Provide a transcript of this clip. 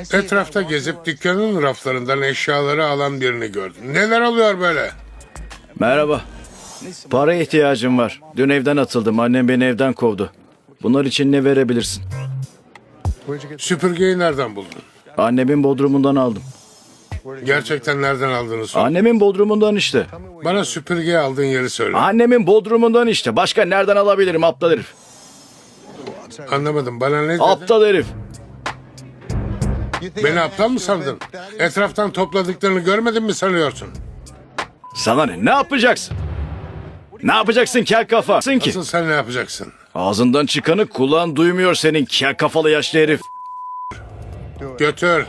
Etrafta gezip dükkanın raflarından eşyaları alan birini gördüm. Neler oluyor böyle? Merhaba. Para ihtiyacım var. Dün evden atıldım. Annem beni evden kovdu. Bunlar için ne verebilirsin? Süpürgeyi nereden buldun? Annemin bodrumundan aldım. Gerçekten nereden aldığını sor. Annemin bodrumundan işte. Bana süpürgeyi aldığın yeri söyle. Annemin bodrumundan işte. Başka nereden alabilirim aptal herif? Anlamadım. Bana ne dedin? Aptal herif. Beni aptal mı sandın? Etraftan topladıklarını görmedin mi sanıyorsun? Sana ne? Ne yapacaksın? Ne yapacaksın kel kafa? Sın ki. Asıl sen ne yapacaksın? Ağzından çıkanı kulağın duymuyor senin kel kafalı yaşlı herif. Götür.